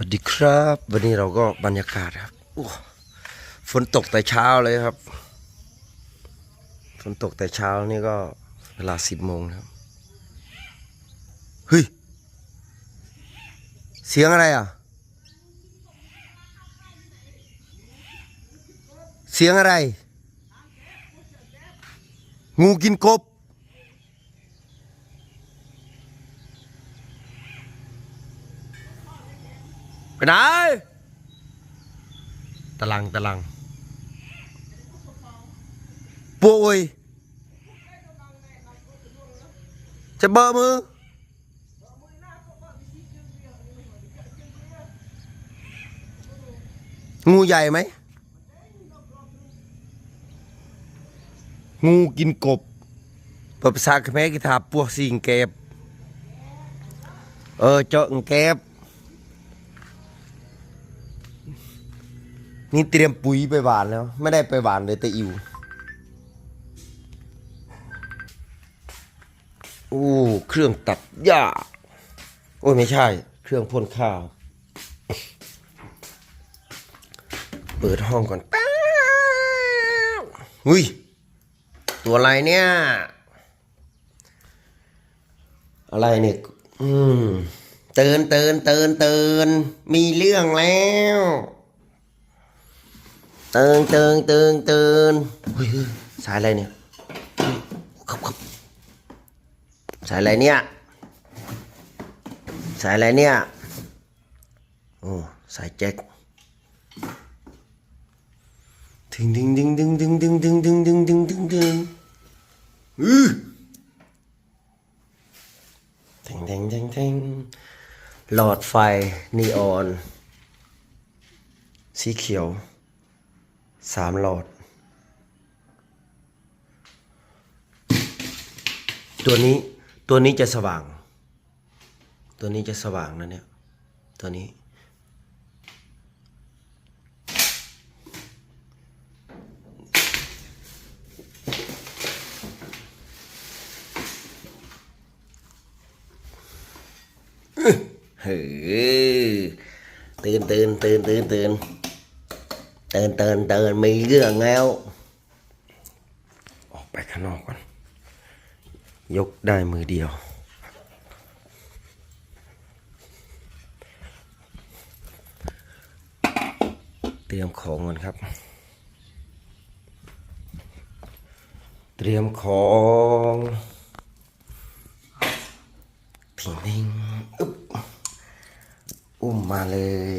วัสดีครับ วันนี้เราก็บรรยากาศครับฝนตกแต่เช้าเลยครับ ฝนตกแต่เช้านี่ก็เวลาสิบโมงครับเฮ้ยเสียงอะไรอะ เสียงอะไร งูกินกบ ไปไหนตะลังตะลังป่วยจะเบอร์มืองูใหญ่ไหม งูกินกบภาษาเขมรกิถาพวกสิงเก็บ เออเจาะเก็บ นี่เตรียมปุ๋ยไปหวานแล้ว ไม่ได้ไปหวานเลยแต่อิวโอ้เครื่องตัดหญ้าโอ้ยไม่ใช่ เครื่องพ่นข้าว เปิดห้องก่อนป๊าอุ้ย ตัวอะไรเนี่ย อะไรเนี่ย อืมเตือนเตือนเตือนเตือนมีเรื่องแล้ว ตือนเตือนเตือนเตือนเฮ้ยสายอะไรเนี่ยครับครับสายอะไรเนี่ยสายอะไรเนี่ยโอ้สายแจ็คดึงดึงดึงดึงดึงดึงดึงดึงดึงดึงดึงดึงอือแทงแทงแทงแทงหลอดไฟนีออน สีเขียว สามหลอด ตัวนี้ตัวนี้จะสว่าง ตัวนี้จะสว่างนะเนี่ย ตัวนี้ เฮ้ยตื่นตื่นตื่นตื่นตื่น ตือนเตือนเตือนมีเรื่องแล้ว ออกไปข้างนอกก่อน ยกได้มือเดียว เตรียมของก่อนครับ เตรียมของทิ้งทิ้งอึ๊บอุ้มมาเลย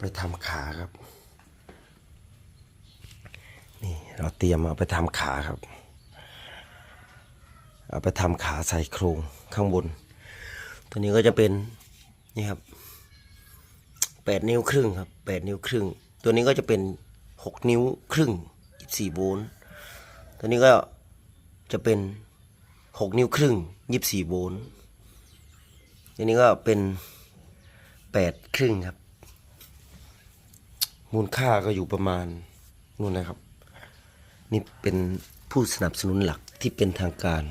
ไปทำขาครับ นี่เราเตรียมเอาไปทำขาครับ เอาไปทำขาใส่โครงข้างบน ตัวนี้ก็จะเป็นนี่ครับแปดนิ้วครึ่งครับแปดนิ้วครึ่ง ตัวนี้ก็จะเป็นหกนิ้วครึ่งยี่สี่โวลต์ตัวนี้ก็จะเป็นหกนิ้วครึ่งยี่สี่โวลต์ตัวนี้ก็เป็นแปดครึ่งครับ มูลค่าก็อยู่ประมาณนู่นนะครับ นี่เป็นผู้สนับสนุนหลักที่เป็นทางการ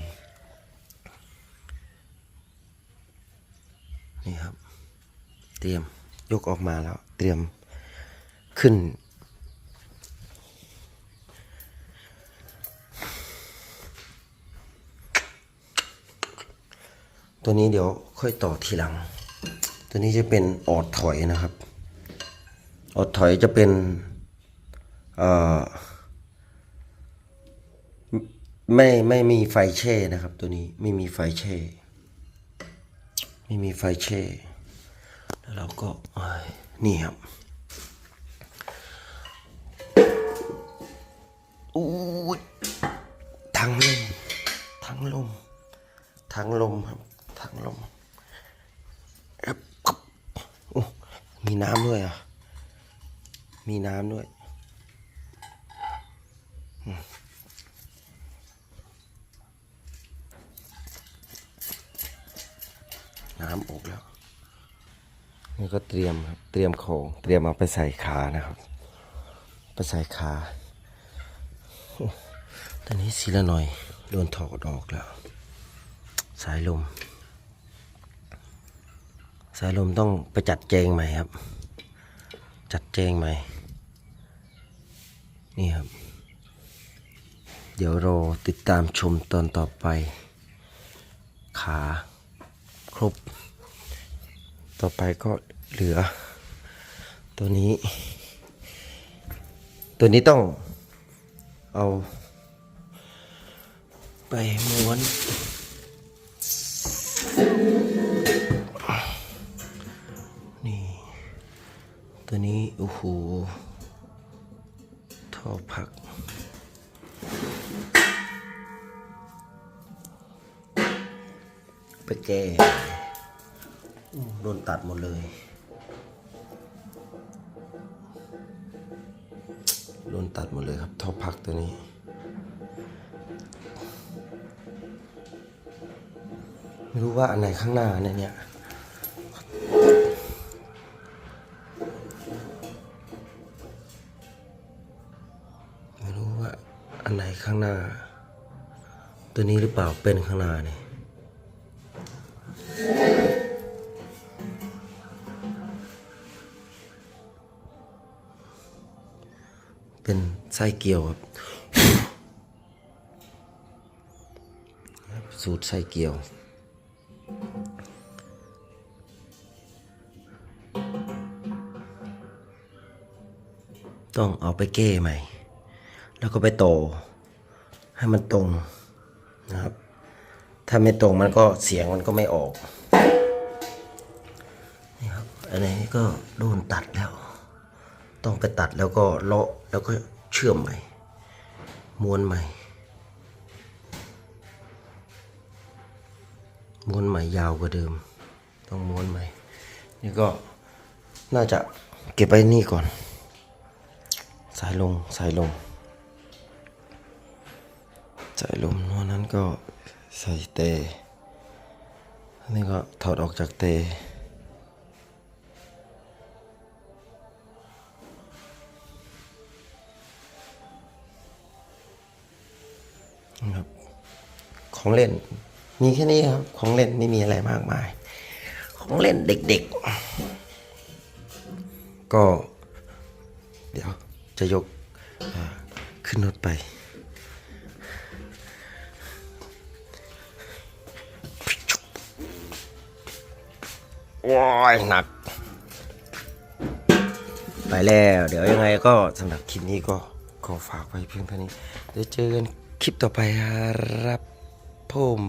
นี่ครับ เตรียมยกออกมาแล้ว เตรียมขึ้น ตัวนี้เดี๋ยวค่อยต่อทีหลัง ตัวนี้จะเป็นออดถอยนะครับ อดถอยจะเป็นไม่ไม่มีไฟแช่นะครับ ตัวนี้ไม่มีไฟแช่ ไม่มีไฟแช่แล้วเราก็นี่ครับอู้ยทางลมทางลมทางลมครับทางลมเอ๊บครับโอ้มีน้ำด้วยอะ มีน้ำด้วย น้ำอบแล้ว นี่ก็เตรียมครับ เตรียมของ เตรียมเอาไปใส่ขานะครับ ไปใส่ขาตอนนี้สีละหน่อย โดนถอดออกแล้ว สายลม สายลมต้องไปจัดแจงใหม่ครับ จัดแจงใหม่ นี่ครับ เดี๋ยวรอติดตามชมตอนต่อไป ขาครบ ต่อไปก็เหลือ ตัวนี้ ตัวนี้ต้องเอา ไปม้วนนี่ ตัวนี้ โอ้โห ไปแก้โดนตัดหมดเลย โดนตัดหมดเลยครับท่อพักตัวนี้ ไม่รู้ว่าอันไหนข้างหน้าเนี่ยเนี่ยไม่รู้ว่าอันไหนข้างหน้า ตัวนี้หรือเปล่าเป็นข้างหน้าเนี่ย เป็นไส้เกี๊ยวครับ สูตรไส้เกี๊ยวต้องเอาไปเก้ใหม่ แล้วก็ไปโตอให้มันตรงนะครับ ถ้าไม่ตรงมันก็เสียงมันก็ไม่ออกนี่ครับอันนี้ก็โดนตัดแล้ว ต้องไปตัดแล้วก็เลาะแล้วก็เชื่อมใหม่ม้วนใหม่ม้วนใหม่ยาวกว่าเดิม ต้องม้วนใหม่ นี่ก็น่าจะเก็บไว้นี่ก่อน สายลงสายลงสายลมนอกนั้นก็ ใส่เตอันนี้ก็ถอดออกจากเตะครับของเล่น มีแค่นี้ครับ ของเล่นไม่มีอะไรมากมาย ของเล่นเด็กๆ ก็ เดี๋ยวจะยกขึ้นรถไป ว้ายหนัก ไปแล้ว เดี๋ยวยังไงก็สำหรับคลิปนี้ก็ขอฝากไว้เพียงเท่านี้เดี๋ยวเจอกันคลิปต่อไปครับผม